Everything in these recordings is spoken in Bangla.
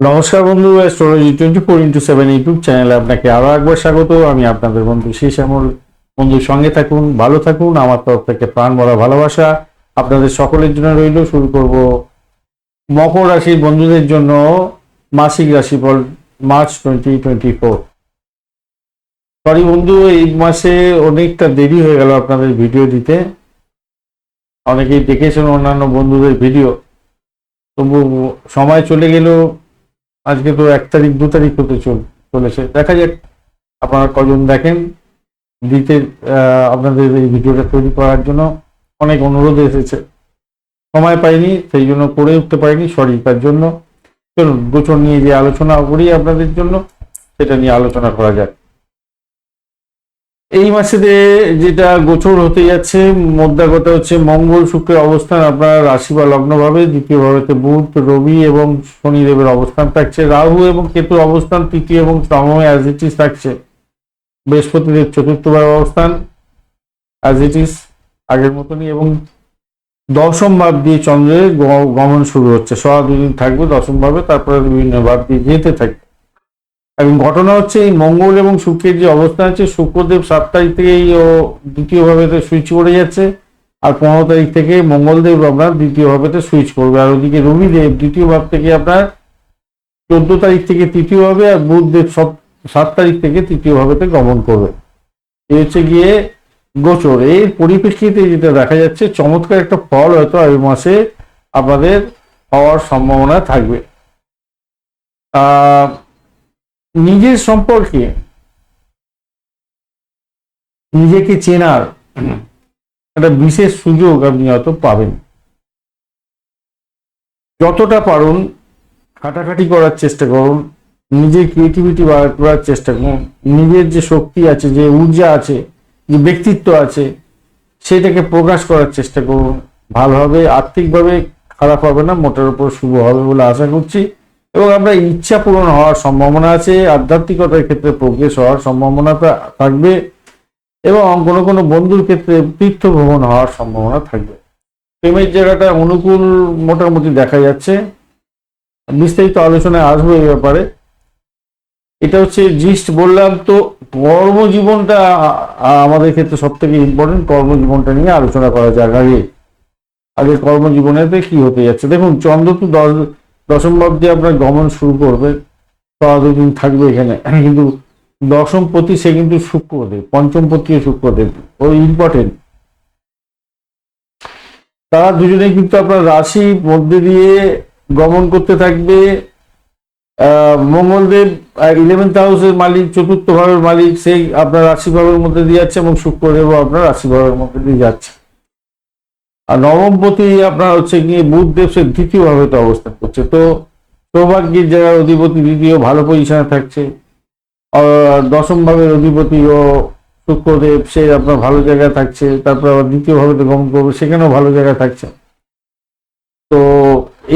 নমস্কার বন্ধু astrology twenty four into seven YouTube চ্যানেলে আপনাকে আরও একবার স্বাগত। আমি আপনাদের বন্ধু শেষ আমল। বন্ধুর সঙ্গে থাকুন, ভালো থাকুন। আমার তরফ থেকে প্রাণ বলা ভালোবাসা আপনাদের সকলের জন্য রইল। শুরু করব মকর রাশির বন্ধুদের জন্য মাসিক রাশি রাশিফল March twenty twenty four sorry বন্ধু, এই মাসে অনেকটা দেরি হয়ে গেল আপনাদের ভিডিও দিতে। অনেকেই দেখেছেন অন্যান্য বন্ধুদের ভিডিও তবু সময় চলে গেলেও আজকে তো এক তারিখ, দু তারিখ হতে চল, চলেছে। দেখা যাক আপনারা কজন দেখেন। দিতে আপনাদের এই ভিডিওটা তৈরি করার জন্য অনেক অনুরোধ এসেছে। সময় পাইনি, সেই জন্য করে উঠতে পারিনি, সরি তার জন্য। চলুন, গোচর নিয়ে যে আলোচনা করি আপনাদের জন্য, সেটা নিয়ে আলোচনা করা যাক। এই মাসেতে যেটা গোচর হতে যাচ্ছে মধ্যাগত হচ্ছে মঙ্গল শুক্রের অবস্থান, আপনার রাশি বা লগ্ন ভাবে দ্বিতীয় ভাবেতে বুধ, রবি এবং শনিদেবের অবস্থান থাকছে। রাহু এবং কেতুর অবস্থান তৃতীয় এবং সময় অ্যাজ ইট ইস থাকছে। বৃহস্পতিদেব চতুর্থ ভাবে অবস্থান অ্যাজ ইট আগের মতনই এবং দশম ভাব দিয়ে চন্দ্রের গমন শুরু হচ্ছে। সব দুদিন থাকবে দশম ভাবে, তারপরে বিভিন্ন ভাব দিয়ে যেতে থাকবে। এবং ঘটনা হচ্ছে এই মঙ্গল এবং শুক্রের যে অবস্থান আছে, শুক্রদেব সাত তারিখ থেকেই ও দ্বিতীয় ভাবেতে সুইচ করে যাচ্ছে আর পনেরো তারিখ থেকে মঙ্গলদেব আপনার দ্বিতীয় ভাবেতে সুইচ করবে। আর ওদিকে রবিদেব দ্বিতীয় ভাব থেকে আপনার চোদ্দ তারিখ থেকে তৃতীয় ভাবে আর বুধদেব সব সাত তারিখ থেকে তৃতীয় ভাবেতে গমন করবে। এই হচ্ছে গিয়ে গোচর। এর পরিপ্রেক্ষিতে যেটা দেখা যাচ্ছে, চমৎকার একটা ফল হয়তো এই মাসে আপনাদের হওয়ার সম্ভাবনা থাকবে। আহ নিজের সম্পর্কে নিজেকে চেনার একটা বিশেষ সুযোগ আপনি হয়তো পাবেন। যতটা পারুন খাটাখাটি করার চেষ্টা করুন, নিজের ক্রিয়েটিভিটি বার করার চেষ্টা করুন, নিজের যে শক্তি আছে, যে ঊর্জা আছে, যে ব্যক্তিত্ব আছে, সেটাকে প্রকাশ করার চেষ্টা করুন। ভালোভাবে আর্থিকভাবে খারাপ হবে না, মোটার উপর শুভ হবে বলে আশা করছি। এবং আপনার ইচ্ছা পূরণ হওয়ার সম্ভাবনা আছে, আধ্যাত্মিকতার ক্ষেত্রে প্রোগ্রেস হওয়ার সম্ভাবনাটা থাকবে এবং কোনো কোনো বন্ধুর ক্ষেত্রে তীর্থ ভ্রমণ হওয়ার সম্ভাবনা থাকবে। প্রেমের জায়গাটা অনুকূল মোটামুটি দেখা যাচ্ছে। বিস্তারিত আলোচনায় আসব এই ব্যাপারে। এটা হচ্ছে জিস্ট বললাম তো, কর্মজীবনটা আমাদের ক্ষেত্রে সব থেকে ইম্পর্টেন্ট কর্মজীবনটা নিয়ে আলোচনা করা যাক আগে। আগে কর্মজীবনেতে কি হতে যাচ্ছে? দেখুন, চন্দ্র তো দশ দশম ভাব দিয়ে আপনার গমন শুরু করবে দিন থাকবে এখানে। কিন্তু দশম পতি সে কিন্তু শুক্রদেব, পঞ্চম পতিও শুক্রদেব, ও ইম্পর্টেন্ট তারা দুজনে কিন্তু আপনার রাশি মধ্যে দিয়ে গমন করতে থাকবে। মঙ্গলদেব ইলেভেন্থ হাউসের মালিক, চতুর্থ ভাবের মালিক, সেই আপনার রাশি ভাবের মধ্যে দিয়ে যাচ্ছে এবং শুক্রদেবও আপনার রাশি ভাবের মধ্যে দিয়ে যাচ্ছে। আর নবমপতি আপনার হচ্ছে গিয়ে বুধদেব সে দ্বিতীয় ভাবে তো অবস্থান করছে। তো সৌভাগ্যের জায়গার অধিপতি দ্বিতীয় ভালো পজিশনে থাকছে। দশম ভাবের অধিপতি ও শুক্রদেব, সে আপনার ভালো জায়গায় থাকছে। তারপর আবার দ্বিতীয় ভাবে তো গমন করবে সেখানেও ভালো জায়গায় থাকছে। তো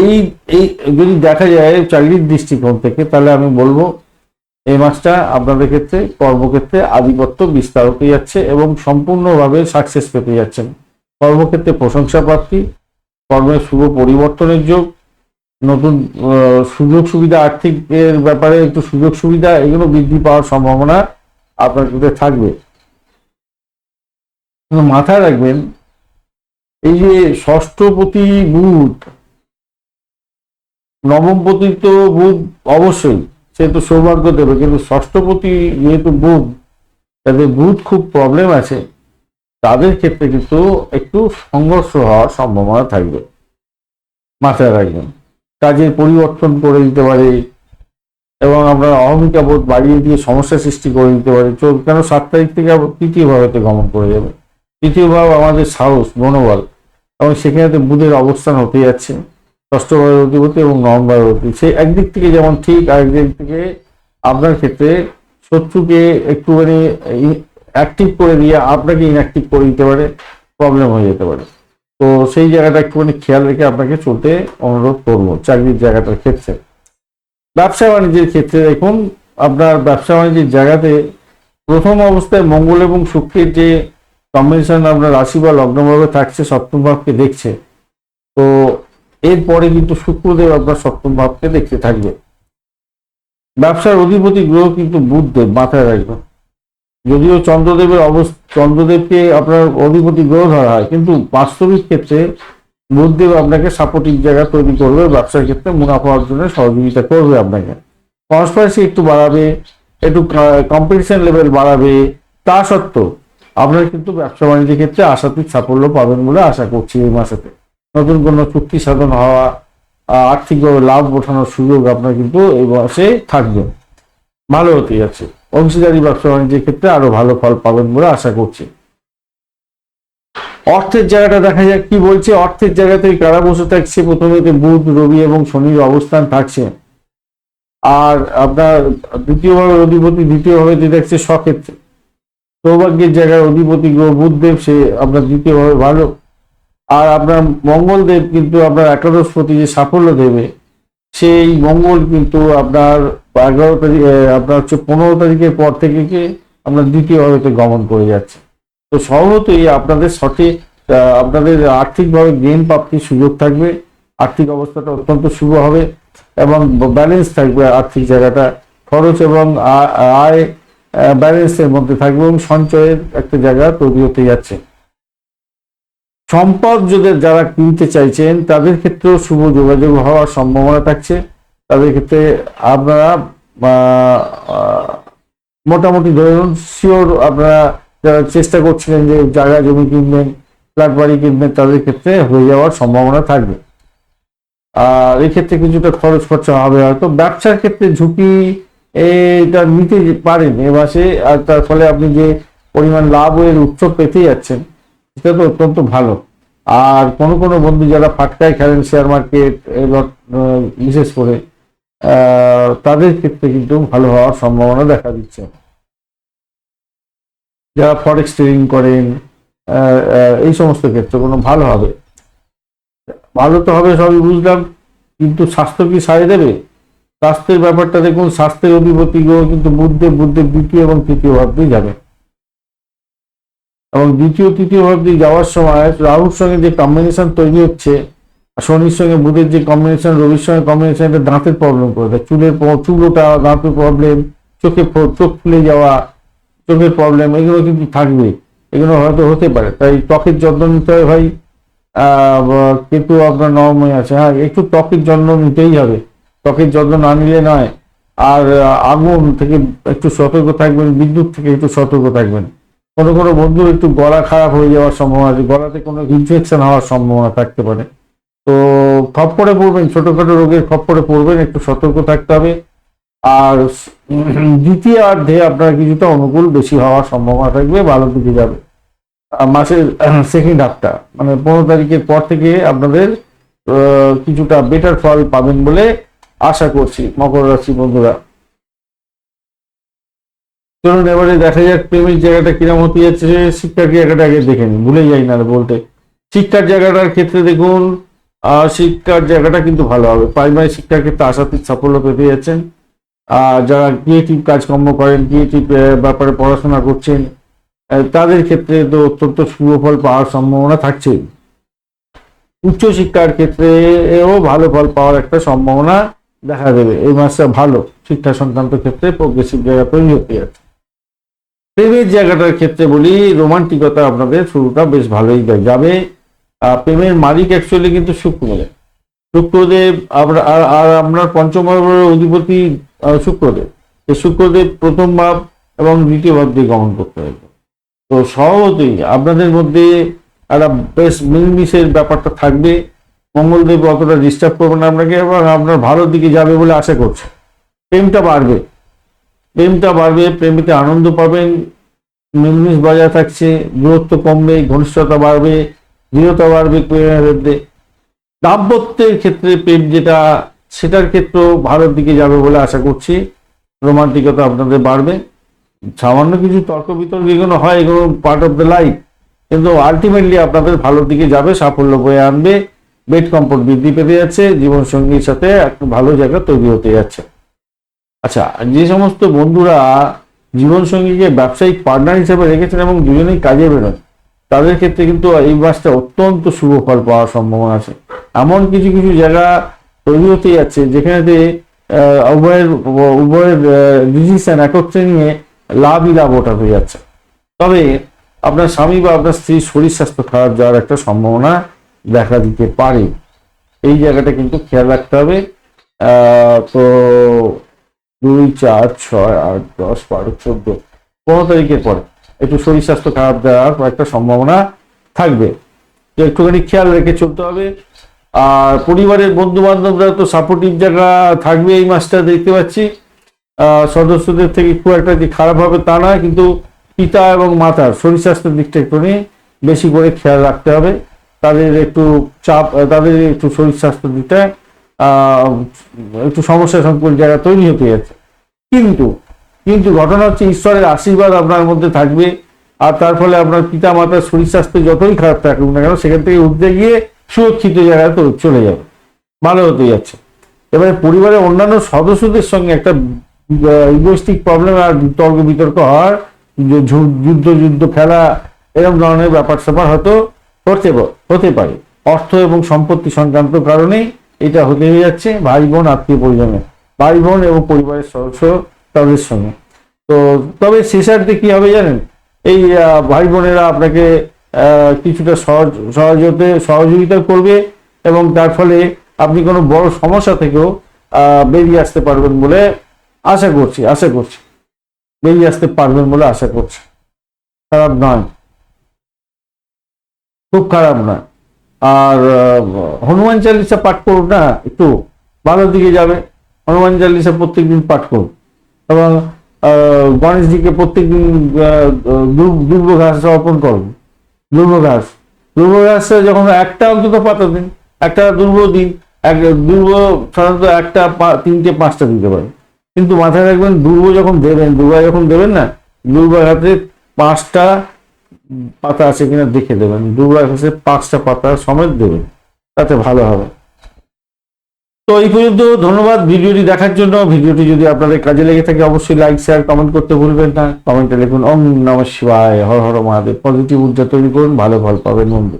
এই এই যদি দেখা যায় চাকরির দৃষ্টিকোণ থেকে, তাহলে আমি বলব, এই মাসটা আপনাদের ক্ষেত্রে, কর্মক্ষেত্রে আধিপত্য বিস্তার হতে যাচ্ছে এবং সম্পূর্ণভাবে সাকসেস পেতে যাচ্ছেন। কর্মক্ষেত্রে প্রশংসা প্রাপ্তি কর্মের শুভ পরিবর্তনের যোগ, নতুন সুযোগ সুবিধা, আর্থিকের ব্যাপারে একটু সুযোগ সুবিধা, এগুলো বৃদ্ধি পাওয়ার সম্ভাবনা আপনার ক্ষেত্রে থাকবে। মাথায় রাখবেন, এই যে ষষ্ঠপতি বুধ নবমপতি তো বুধ অবশ্যই, সে তো সৌভাগ্য দেবে, কিন্তু ষষ্ঠপতি যেহেতু বুধ তাদের বুধ খুব প্রবলেম আছে। তাদের ক্ষেত্রে কিন্তু একটু সংঘর্ষ হওয়ার সম্ভাবনা থাকবে। মাথায় রাখবেন। কাজের পরিবর্তন করে দিতে পারে এবং আপনার অহমিকা বোধ বাড়িয়ে দিয়ে সমস্যা সৃষ্টি করে দিতে পারে। তো কেন সাত তারিখ থেকে তৃতীয় ভাবেতে গমন করে যাবে? তৃতীয় ভাব আমাদের সাহস, মনোবল এবং সেখানে বুধের অবস্থান হতে যাচ্ছে। ষষ্ঠ ভাবের অধিপতি এবং নবম ভাবের অধিপতি সেই একদিক থেকে যেমন ঠিক, আরেকদিক থেকে আপনার ক্ষেত্রে শত্রুকে একটুখানি অ্যাক্টিভ করে দিয়ে আপনাকে ইনঅ্যাক্টিভ করে দিতে পারে প্রবলেম হয়ে যেতে পারে। তো সেই জায়গাটা একটুখানি খেয়াল রেখে আপনাকে চলতে অনুরোধ করব চাকরির জায়গাটার ক্ষেত্রে। ব্যবসা বাণিজ্যের ক্ষেত্রে দেখুন, আপনার ব্যবসা বাণিজ্যের জায়গাতে প্রথম অবস্থায় মঙ্গল এবং শুক্রের যে কম্বিনেশন আপনার রাশি বা লগ্নভাবে থাকছে, সপ্তম ভাবকে দেখছে। তো এরপরে কিন্তু শুক্রদেব আপনার সপ্তম ভাবকে দেখতে থাকবে। ব্যবসার অধিপতি গ্রহ কিন্তু বুধদেব, মাথায় রাখবেন। যদিও চন্দ্রদেবের অবস্থা চন্দ্রদেবকে আপনার অধিপতি গ্রহ ধরা হয়, কিন্তু বাস্তবিক ক্ষেত্রে বুধদেব আপনাকে সাপোর্টিভ জায়গা তৈরি করবে, ব্যবসার ক্ষেত্রে মুনাফা অর্জনে সহযোগিতা করবে আপনাকে। কনস্পারেন্সি একটু বাড়াবে, একটু কম্পিটিশন লেভেল বাড়াবে, তা সত্ত্বেও আপনার কিন্তু ব্যবসা বাণিজ্যের ক্ষেত্রে আশাতীত সাফল্য পাবেন বলে আশা করছি এই মাসেতে। নতুন কোনো চুক্তি সাধন হওয়া আর্থিকভাবে লাভ ওঠানোর সুযোগ আপনার কিন্তু এই মাসে থাকবে। ভালো হতে যাচ্ছে। অংশীদারি ব্যবসা বাণিজ্যের ক্ষেত্রে আরও ভালো ফল পাবেন বলে আশা করছি। অর্থের জায়গাটা দেখা যাক কি বলছে। অর্থের জায়গাতে কারা বসে থাকছে? প্রথমে বুধ, রবি এবং শনির অবস্থান থাকছে। আর আপনার দ্বিতীয়ভাবে অধিপতি দ্বিতীয়ভাবে যে দেখছে স্বক্ষেত্রে সৌভাগ্যের জায়গায় অধিপতি গ্রহ বুধদেব, সে আপনার দ্বিতীয়ভাবে ভালো। আর আপনার মঙ্গলদেব কিন্তু আপনার একাদশপতি যে সাফল্য দেবে সেই মঙ্গল কিন্তু আপনার এগারো তারিখ আপনার হচ্ছে পনেরো তারিখের পর থেকে কি আপনার দ্বিতীয়ভাবে গমন করে যাচ্ছে। তো স্বভাবতই আপনাদের সঠিক আপনাদের আর্থিকভাবে গেম প্রাপ্তির সুযোগ থাকবে, আর্থিক অবস্থাটা অত্যন্ত শুভ হবে এবং ব্যালেন্স থাকবে আর্থিক জায়গাটা, খরচ এবং আয় ব্যালেন্সের মধ্যে থাকবে এবং সঞ্চয়ের একটা জায়গা তৈরি হতে যাচ্ছে। সম্পদ যদি যারা কিনতে চাইছেন, তাদের ক্ষেত্রেও শুভ যোগাযোগ হওয়ার সম্ভাবনা থাকছে। তাদের ক্ষেত্রে আপনারা মোটামুটি ধরুন শিওর আপনারা যারা চেষ্টা করছিলেন যে জায়গা, জমি কিনবেন, ফ্ল্যাট, বাড়ি কিনবেন, তাদের ক্ষেত্রে হয়ে যাওয়ার সম্ভাবনা থাকবে। আর এক্ষেত্রে কিছুটা খরচ খরচা হবে হয়তো। ব্যবসার ক্ষেত্রে ঝুঁকি এটা নিতে পারেন এ মাসে, আর তার ফলে আপনি যে পরিমাণ লাভ এর উৎস পেতে যাচ্ছেন সেটা তো অত্যন্ত ভালো। আর কোনো কোনো বন্ধু যারা ফাটকায় খেলেন শেয়ার মার্কেট বিশেষ করে তাদের ক্ষেত্রে কিন্তু ভালো হওয়ার সম্ভাবনা দেখা দিচ্ছে। যারা ফরেক্স ট্রেডিং করেন এই সমস্ত ক্ষেত্রে কোনো ভালো হবে। ভালো তো হবে সবই বুঝলাম, কিন্তু স্বাস্থ্য কি সারিয়ে দেবে? স্বাস্থ্যের ব্যাপারটা দেখুন, স্বাস্থ্যের অধিপতি কিন্তু বুদ্ধে বুদ্ধের দ্বিতীয় এবং তৃতীয় ভাবতেই যাবে। এবং দ্বিতীয়, তৃতীয় ভাবতেই যাওয়ার সময় রাহুর সঙ্গে যে কম্বিনেশন তৈরি হচ্ছে শনির সঙ্গে বুধের যে কম্বিনেশন রবির সঙ্গে কম্বিনেশন এটা দাঁতের প্রবলেম করে দেয়। চুলের চুল ওঠা দাঁতের প্রবলেম চোখে চোখ ফুলে যাওয়া, চোখের প্রবলেম এগুলো কিন্তু থাকবে। এগুলো হয়তো হতে পারে। তাই ত্বকের যত্ন নিতে হয় ভাই। কেতু আপনার নরমই আছে। হ্যাঁ একটু ত্বকের যত্ন নিতেই হবে। ত্বকের যত্ন না নিলে নয়। আর, আগুন থেকে একটু সতর্ক থাকবেন, বিদ্যুৎ থেকে একটু সতর্ক থাকবেন। কোনো কোনো বন্ধুর একটু গলা খারাপ হয়ে যাওয়ার সম্ভাবনা আছে গলাতে কোনো ইনফেকশন হওয়ার সম্ভাবনা থাকতে পারে। তো খপ্পরে পড়বেন ছোটখাটো রোগের খপ্পরে পড়বেন একটু সতর্ক থাকতে হবে। আর উম, দ্বিতীয় অর্ধে আপনার কিছুটা অনুকূল বেশি হওয়ার সম্ভাবনা থাকবে ভালো দিকে যাবে। মাসের সেকেন্ড হাফটা মানে পনেরো তারিখের পর থেকে আপনাদের কিছুটা বেটার ফল পাবেন বলে আশা করছি মকর রাশি বন্ধুরা। চলুন এবারে দেখা যাক প্রেমের জায়গাটা কিরম হতে যাচ্ছে। শিক্ষার জায়গাটা আগে দেখে নিন ভুলে যাই না বলতে। শিক্ষার জায়গাটার ক্ষেত্রে দেখুন শিক্ষার জায়গাটা কিন্তু ভালো হবে। প্রাইমারি শিক্ষার ক্ষেত্রে আশাতীত সাফল্য পেতে যাচ্ছেন। আর যারা ক্রিয়েটিভ কাজকর্ম করেন ক্রিয়েটিভ ব্যাপারে পড়াশোনা করছেন তাদের ক্ষেত্রে তো অত্যন্ত ফল পাওয়ার সম্ভাবনা থাকছে উচ্চশিক্ষার ক্ষেত্রে এও ভালো ফল পাওয়ার একটা সম্ভাবনা দেখা দেবে। এই মাসটা ভালো, শিক্ষা সংক্রান্ত ক্ষেত্রে প্রগ্রেসিভ জায়গা তৈরি হতে যাচ্ছে। প্রেমের জায়গাটার ক্ষেত্রে বলি, রোমান্টিকতা আপনাদের শুরুটা বেশ ভালোই যাবে প্রেমের মালিক অ্যাকচুয়ালি কিন্তু শুক্রদেব। শুক্রদেব আমরা আর আপনার পঞ্চম অধিপতি শুক্রদেব। শুক্রদেব প্রথম ভাব এবং দ্বিতীয় ভাব দিয়ে গমন করতে হবে। তো স্বভাবতই আপনাদের মধ্যে একটা বেশ মিলমিশের ব্যাপারটা থাকবে। মঙ্গলদেব অতটা ডিস্টার্ব করবে না আপনাকে এবং আপনার ভালোর দিকে যাবে বলে আশা করছে। প্রেমটা বাড়বে। প্রেমটা বাড়বে প্রেমিতে আনন্দ পাবেন মিলমিশ বজায় থাকছে, দূরত্ব কমবে, ঘনিষ্ঠতা বাড়বে, দৃঢ়তা বাড়বে প্রেমের মধ্যে দাম্পত্যের ক্ষেত্রে প্রেম যেটা, সেটার ক্ষেত্রেও ভালোর দিকে যাবে বলে আশা করছি। রোমান্টিকতা আপনাদের বাড়বে। সামান্য কিছু তর্ক বিতর্ক এগুলো হয়, এগুলো পার্ট অফ দ্য লাইফ কিন্তু আলটিমেটলি আপনাদের ভালোর দিকে যাবে, সাফল্য বয়ে আনবে বেড কম্পোর্ট বৃদ্ধি পেতে যাচ্ছে, জীবনসঙ্গীর সাথে একটা ভালো জায়গা তৈরি হতে যাচ্ছে। আচ্ছা যে সমস্ত বন্ধুরা জীবন সঙ্গীকে ব্যবসায়িক পার্টনার হিসেবে রেখেছেন এবং দুজনেই কাজে বেরোন তাদের ক্ষেত্রে কিন্তু এই মাসটা অত্যন্ত শুভ ফল পাওয়ার সম্ভাবনা আছে। এমন কিছু কিছু জায়গা তৈরি হতে যাচ্ছে যেখানে উভয়ের উভয়ের ডিসিশন একত্রে নিয়ে লাভই লাভ ওটা হয়ে যাচ্ছে। তবে আপনার স্বামী বা আপনার স্ত্রীর শরীর স্বাস্থ্য খারাপ যাওয়ার একটা সম্ভাবনা দেখা দিতে পারে। এই জায়গাটা কিন্তু খেয়াল রাখতে হবে। তো দুই চার ছয় আট দশ বারো চোদ্দ পনেরো তারিখের পরে। একটু শরীর স্বাস্থ্য খারাপ যাওয়ার একটা সম্ভাবনা থাকবে। একটুখানি খেয়াল রেখে চলতে হবে। আর পরিবারের বন্ধু বান্ধবরা তো সাপোর্টিভ জায়গা থাকবে এই মাসটা দেখতে পাচ্ছি। সদস্যদের থেকে খুব একটা যে খারাপ হবে তা নয়, কিন্তু পিতা এবং মাতার শরীর স্বাস্থ্যের দিকটা একটু বেশি করে খেয়াল রাখতে হবে। তাদের একটু চাপ, তাদের একটু শরীর স্বাস্থ্যের দিকটা একটু সমস্যা সংকুল জায়গা তৈরি হতে যাচ্ছে। কিন্তু কিন্তু ঘটনা হচ্ছে ঈশ্বরের আশীর্বাদ আপনার মধ্যে থাকবে, আর তার ফলে আপনার পিতা মাতার শরীর স্বাস্থ্য যতই খারাপ থাকুক না কেন, সেখান থেকে উঠতে গিয়ে সুরক্ষিত জায়গায় তো চলে যাবে, ভালো হতে যাচ্ছে। এবারে পরিবারের অন্যান্য সদস্যদের সঙ্গে একটা ইগোস্টিক প্রবলেম আর তর্ক বিতর্ক হওয়ার যুদ্ধ যুদ্ধ খেলা এরকম ধরনের ব্যাপার স্যাপার হয়তো করতে হতে পারে। অর্থ এবং সম্পত্তি সংক্রান্ত কারণেই এটা হতে হয়ে যাচ্ছে ভাই বোন আত্মীয় পরিজনে। ভাই বোন এবং পরিবারের সদস্য তাদের সঙ্গে। তো তবে শেষার্থে কি হবে জানেন? এই ভাই বোনেরা আপনাকে কিছুটা সহজ, সহজতে সহযোগিতা করবে এবং তার ফলে আপনি কোনো বড় সমস্যা থেকেও বেরিয়ে আসতে পারবেন বলে আশা করছি আশা করছি। বেরিয়ে আসতে পারবেন বলে আশা করছি। খারাপ নয়। খুব খারাপ নয়। আর হনুমান চালিসা পাঠ করুন না, একটু ভালো দিকে যাবে। হনুমান চালিসা প্রত্যেকদিন পাঠ করুন। এবং গণেশজিকে প্রত্যেকদিন দুর্ব ঘাস অর্পণ করুন। দুর্ব ঘাস। দুর্ব ঘাসে যখন একটা অন্তত পাতা দিন, একটা দুর্ব দিন, এক দুর্ব সাধারণত একটা তিনটে, পাঁচটা দিতে পারে। কিন্তু মাথায় রাখবেন দুর্ব যখন দেবেন, দুর্গা যখন দেবেন না দুর্বা ঘাসে পাঁচটা পাতা আছে কিনা দেখে দেবেন। দুবার ঘাসে পাঁচটা পাতা সমেত দেবেন, তাতে ভালো হবে। তো এই পর্যন্ত ধন্যবাদ ভিডিওটি দেখার জন্য। ভিডিওটি যদি আপনাদের কাজে লেগে থাকে, অবশ্যই লাইক, শেয়ার, কমেন্ট করতে ভুলবেন না। কমেন্টে লিখুন, ওম নম শিবায়, হর হর মহাদেব। পজিটিভ ঊর্জা তৈরি করুন, ভালো ফল পাবেন বন্ধু।